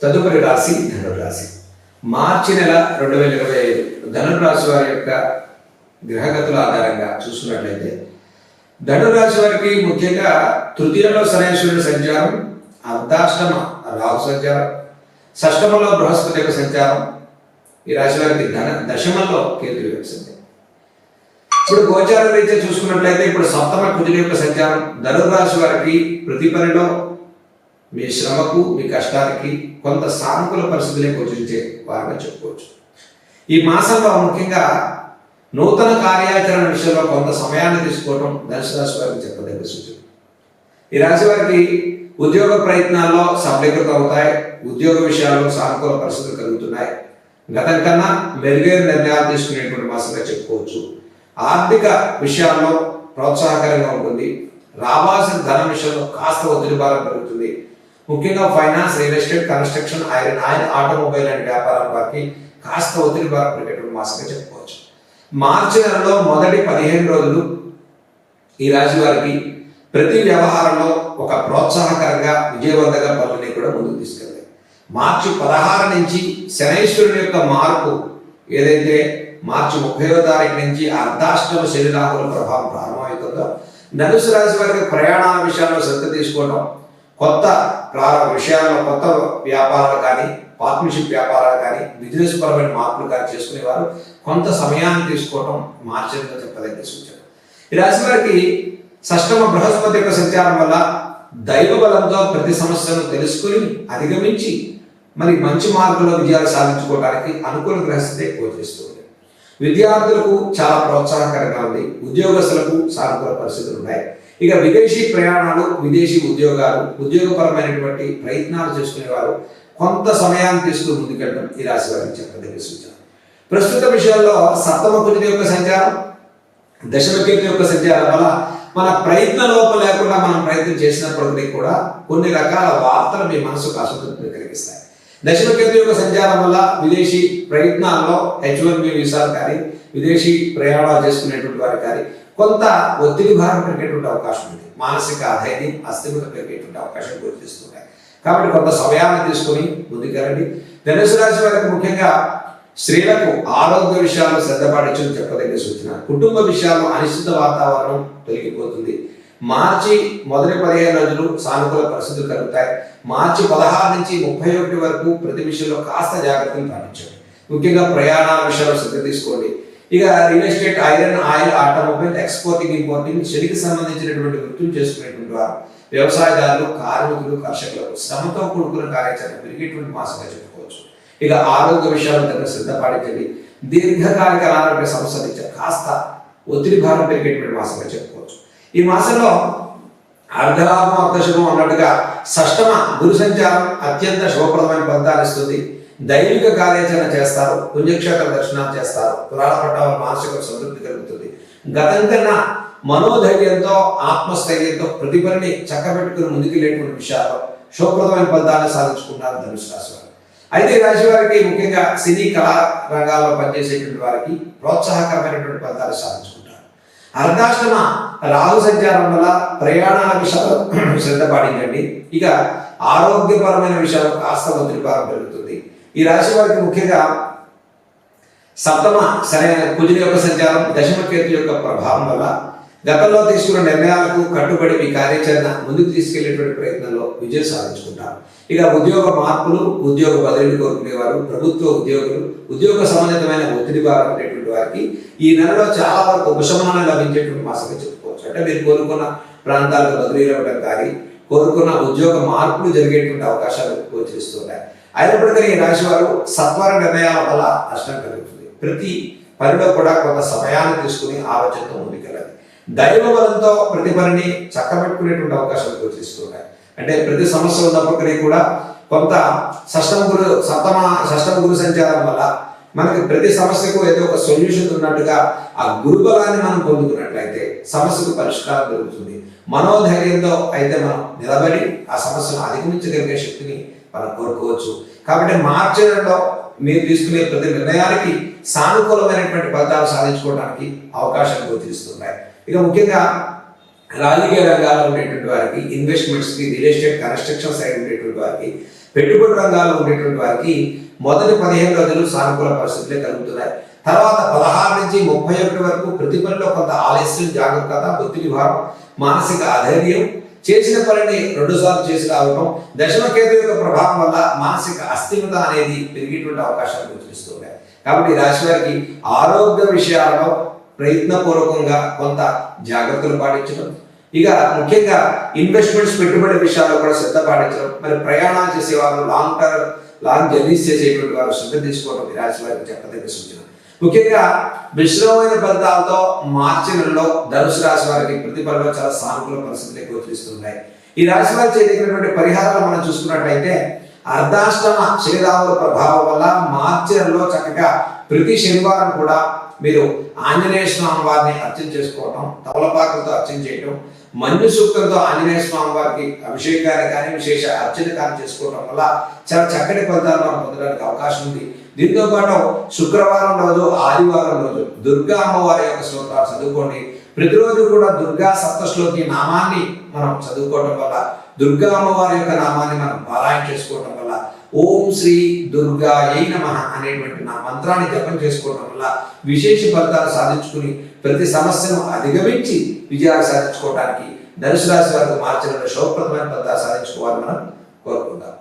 తదుపరి రాశి ధనురాశి మార్చి నెల రెండు వేల ఇరవై ఐదు ధనురాశి వారి యొక్క గ్రహగతుల ఆధారంగా చూసుకున్నట్లయితే ధనురాశి వారికి ముఖ్యంగా తృతీయంలో శనేశ్వరుడి సంచారం అర్ధాష్టమ రాహు సంచారం షష్టమంలో బృహస్పతి యొక్క సంచారం ఈ రాశి వారికి ధన దశమంలో కేతు యొక్క ఇప్పుడు గోచార రీత్యా చూసుకున్నట్లయితే ఇప్పుడు సప్తమ కుజుల యొక్క సంచారం ధనుర్రాశి వారికి ప్రతి పనిలో మీ శ్రమకు మీ కష్టానికి కొంత సానుకూల పరిస్థితులే గోచరించే వారుగా చెప్పుకోవచ్చు. ఈ మాసంలో ముఖ్యంగా నూతన కార్యాచరణ విషయంలో కొంత సమయాన్ని తీసుకోవడం ధనుసు రాశి వారికి చెప్పదగ్గ సూచన. ఈ రాశి వారికి ఉద్యోగ ప్రయత్నాల్లో సఫలీకృతం అవుతాయి ఉద్యోగ విషయాల్లో సానుకూల పరిస్థితులు కలుగుతున్నాయి. గతం కన్నా మెరుగైన నిర్ణయాలు తీసుకునేటువంటి మాసంగా చెప్పుకోవచ్చు. ఆర్థిక విషయాల్లో ప్రోత్సాహకరంగా ఉంటుంది. రావాల్సిన ధన విషయంలో కాస్త ఒత్తిడి భారం పెరుగుతుంది ముఖ్యంగా finance real estate construction iron ఆయన ఆటోమొబైల్ అనే వ్యాపారాల వారికి కాస్త ఒత్తిడి భారం పెరిగేటువంటి మాసంగా చెప్పుకోవచ్చు. మార్చి నెలలో మొదటి పదిహేను రోజులు ఈ రాశి వారికి ప్రతి వ్యవహారంలో ఒక ప్రోత్సాహకరంగా విజయవంతంగా పనులని కూడా ముందుకు తీసుకెళ్ళాయి మార్చి పదహారు నుంచి శనైశ్వరుని యొక్క మార్పు ఏదైతే మార్చి ముప్పైవ తారీఖు నుంచి అర్ధాష్టమ శరీరాహుల ప్రభావం ప్రారంభమవుతుందో ధనుసు రాశి వారికి ప్రయాణాల విషయాల్లో శ్రద్ధ తీసుకోవడం కొత్త ప్రారంభ విషయాల్లో కొత్త వ్యాపారాలు కానీ పార్ట్నర్షిప్ వ్యాపారాలు కానీ బిజినెస్ పరమైన మార్పులు కానీ చేసుకునేవారు. కొంత సమయాన్ని తీసుకోవడం మార్చడంలో చెప్పదగిన సూచన. ఈ రాశి వారికి సష్టమ బృహస్పతి యొక్క సంచారం వల్ల దైవ బలంతో ప్రతి సమస్యను తెలుసుకుని అధిగమించి మరి మంచి మార్గంలో విజయాలు సాధించుకోవడానికి అనుకూల గ్రహస్థితే గోచరిస్తుంది విద్యార్థులకు చాలా ప్రోత్సాహకరంగా ఉంది. ఉద్యోగస్తులకు సానుకూల పరిస్థితులు ఉన్నాయి. ఇక విదేశీ ప్రయాణాలు విదేశీ ఉద్యోగాలు ఉద్యోగపరమైనటువంటి ప్రయత్నాలు చేసుకునేవారు కొంత సమయాన్ని తీసుకుని ముందుకెళ్ళడం ఈ రాశి వారికి సూచన. ప్రస్తుత విషయాల్లో సప్తమ కుజుని యొక్క సంచారం దశమకేతు యొక్క సంచారం వల్ల మన ప్రయత్న లోపం లేకుండా మనం ప్రయత్నం చేసినప్పటికీ కూడా కొన్ని రకాల వార్తలు మీ మనసుకు అసంతృప్తిని కలిగిస్తాయి. దశమకేతు యొక్క సంచారం వల్ల విదేశీ ప్రయత్నాల్లో హెచ్ వన్ బి వీసాలు కానీ విదేశీ ప్రయాణాలు చేసుకునేటువంటి వారు కానీ కొంత ఒత్తిడి భారం పెరిగేటువంటి అవకాశం ఉంది. మానసిక అధైర్యం అస్థిరత పెరిగేటువంటి అవకాశం గుర్తిస్తుంటాయి కాబట్టి కొంత సమయాన్ని తీసుకొని ముందుకెళ్ళండి. ధనుసు రాశి వారికి ముఖ్యంగా స్త్రీలకు ఆరోగ్య విషయాలు శ్రద్ధ పాటించడం చెప్పదగిన సూచన. కుటుంబ విషయాల్లో అనిశ్చిత వాతావరణం తొలగిపోతుంది. మార్చి మొదటి పదిహేను రోజులు సానుకూల పరిస్థితులు కలుగుతాయి. మార్చి పదహారు నుంచి ముప్పై ఒకటి వరకు ప్రతి విషయంలో కాస్త జాగ్రత్తలు పాటించండి. ముఖ్యంగా ప్రయాణాల విషయాల్లో శ్రద్ధ తీసుకోండి. ఇక real estate iron oil automobile exporting importing శనికి సంబంధించినటువంటి వృత్తులు చేసుకునేటువంటి వారు వ్యవసాయదారులు కార్మికులు కర్షకులకు శ్రమతో కూడుకున్న కార్యాచరణ పెరిగేటువంటి మాసంగా చెప్పుకోవచ్చు. ఇక ఆరోగ్య విషయాలు దగ్గర శ్రద్ధ పాటించండి దీర్ఘకాలిక అనారోగ్య సమస్యలు ఇచ్చే కాస్త ఒత్తిడి భారం పెరిగేటువంటి మాసంగా చెప్పుకోవచ్చు. ఈ మాసంలో అర్ధలాభం అర్ధశుభం అన్నట్టుగా సష్టమ గురు సంచారం అత్యంత శుభప్రదమైన ఫలితాలు ఇస్తుంది. దైవిక కార్యాచరణ చేస్తారు పుణ్యక్షేత్ర దర్శనాలు చేస్తారు. పురాణ పట్టాల మానసిక సంతృప్తి కలుగుతుంది. గతం కన్నా మనోధైర్యంతో ఆత్మస్థైర్యంతో ప్రతి పనిని చక్కబెట్టుకుని ముందుకెళ్ళేటువంటి విషయాల్లో శుభప్రదమైన ఫలితాలను సాధించుకుంటారు ధనుసు రాశి వారు. అయితే రాశి వారికి ముఖ్యంగా సినీ కళా రంగాల్లో పనిచేసేటువంటి వారికి ప్రోత్సాహకరమైనటువంటి ఫలితాలు సాధించుకుంటారు. అర్ధాష్టమ రాహు సంచారం వల్ల ప్రయాణాల విషయాలు శ్రద్ధ పాటించండి. ఇక ఆరోగ్యపరమైన విషయాలు కాస్త ఒత్తిడి భారం పెరుగుతుంది. ఈ రాశి వారికి ముఖ్యంగా సప్తమ సరైన కుజుని యొక్క సంచారం దశమ కేతు యొక్క ప్రభావం వల్ల గతంలో తీసుకున్న నిర్ణయాలకు కట్టుబడి మీ కార్యాచరణ ముందుకు తీసుకెళ్ళేటువంటి ప్రయత్నంలో విజయం సాధించుకుంటారు. ఇక ఉద్యోగ మార్పులు ఉద్యోగ బదిలీలు కోరుకునేవారు ప్రభుత్వ ఉద్యోగులు ఉద్యోగ సంబంధితమైన ఒత్తిడి భారం వారికి ఈ నెలలో చాలా వరకు ఉపశమనం లభించేటువంటి మాసంగా చెప్పుకోవచ్చు. అంటే మీరు కోరుకున్న ప్రాంతాలకు బదిలీలు అవ్వడం కానీ కోరుకున్న ఉద్యోగ మార్పులు జరిగేటువంటి అవకాశాలు గోచరిస్తున్నాయి అయినప్పటికీ ఈ రాశి వారు సత్వర నిర్ణయాల వల్ల నష్టం కలుగుతుంది. ప్రతి పనిలో కూడా కొంత సమయాన్ని తీసుకుని ఆలోచనతో ముందుకెళ్ళాలి. దైవ బలంతో ప్రతి పనిని చక్కబెట్టుకునేటువంటి అవకాశాలు గుర్తిస్తున్నాయి అంటే ప్రతి సమస్య ఉన్నప్పటికీ కూడా కొంత షష్టమ గురు సప్తమ షష్టమ గురు సంచారం వల్ల మనకి ప్రతి సమస్యకు ఏదో ఒక సొల్యూషన్ ఉన్నట్టుగా ఆ గురుబలాన్ని మనం పొందుకున్నట్లయితే సమస్యకు పరిష్కారం దొరుకుతుంది. మనోధైర్యంతో అయితే మనం నిలబడి ఆ సమస్యను అధిగమించగలిగే శక్తిని మనం కోరుకోవచ్చు. కాబట్టి మార్చి మీరు తీసుకునే ప్రతి నిర్ణయానికి సానుకూలమైనటువంటి ఫలితాలు సాధించుకోవడానికి అవకాశాలు గోచరిస్తున్నాయి ఇక ముఖ్యంగా రాజకీయ రంగాల్లో ఉండేటువంటి వారికి ఇన్వెస్ట్మెంట్స్కి రియల్ ఎస్టేట్ కన్స్ట్రక్షన్ సైడ్ ఉండేటువంటి వారికి పెట్టుబడి రంగాల్లో ఉండేటువంటి వారికి మొదటి పదిహేను రోజులు సానుకూల పరిస్థితులే కలుగుతున్నాయి. తర్వాత పదహారు నుంచి ముప్పై ఒకటి వరకు ప్రతి పనిలో కొంత ఆలస్యం జాగ్రత్త ఒత్తిడి భావం మానసిక అధైర్యం చేసిన పనిని రెండు సార్లు చేసి రావడం దశమ కేతు యొక్క ప్రభావం వల్ల మానసిక అస్థిరత అనేది పెరిగేటువంటి అవకాశాలు గోచరిస్తున్నాయి కాబట్టి రాశి వారికి ఆరోగ్య విషయాలలో ప్రయత్నపూర్వకంగా కొంత జాగ్రత్తలు పాటించడం ఇక ముఖ్యంగా ఇన్వెస్ట్మెంట్స్ పెట్టుబడి విషయాల్లో కూడా శ్రద్ధ పాటించడం మరి ప్రయాణాలు చేసే వాళ్ళు లాంగ్ టర్మ్ లాంగ్ జర్నీస్ చేసేటువంటి వారు శ్రద్ధ తీసుకోవడం ఈ రాశి వారికి చెప్పదగ్గ సూచన. ముఖ్యంగా మిశ్రమైన ఫలితాలతో మార్చి నెలలో ధనుసు రాశి వారికి ప్రతిఫలంలో చాలా సానుకూల పరిస్థితులు గోచరిస్తున్నాయి ఈ రాశి వారి చేయదగినటువంటి పరిహారాలు మనం చూసుకున్నట్లయితే అర్ధాష్టమ శనిరావుల ప్రభావం వల్ల మార్చి నెలలో చక్కగా ప్రతి శనివారం కూడా మీరు ఆంజనేయ స్వామి వారిని అర్చన చేసుకోవటం తమలపాకులతో అర్చన చేయటం మన్యు సూక్తంతో ఆంజనేయ స్వామి వారికి అభిషేకాన్ని కానీ విశేష అర్చన కానీ చేసుకోవడం వల్ల చాలా చక్కటి ఫలితాలు మనం పొందడానికి అవకాశం ఉంది. దీంతో పాటు శుక్రవారం రోజు ఆదివారం రోజు దుర్గా అమ్మవారి యొక్క శ్లోకాలు చదువుకోండి. ప్రతిరోజు కూడా దుర్గా సప్తశ్లోకి నామాన్ని మనం చదువుకోవడం వల్ల దుర్గా అమ్మవారి యొక్క నామాన్ని మనం పారాయణ చేసుకోవటం వల్ల ఓం శ్రీ దుర్గా ఏ నమ అనేటువంటి నా మంత్రాన్ని జపం చేసుకోవడం వల్ల విశేష ఫలితాలు సాధించుకుని ప్రతి సమస్యను అధిగమించి విజయాలు సాధించుకోవడానికి ధనుసు రాశి వారికి మార్చిన శోభప్రదమైన ఫలితాలు సాధించుకోవాలని మనం కోరుకుందాం.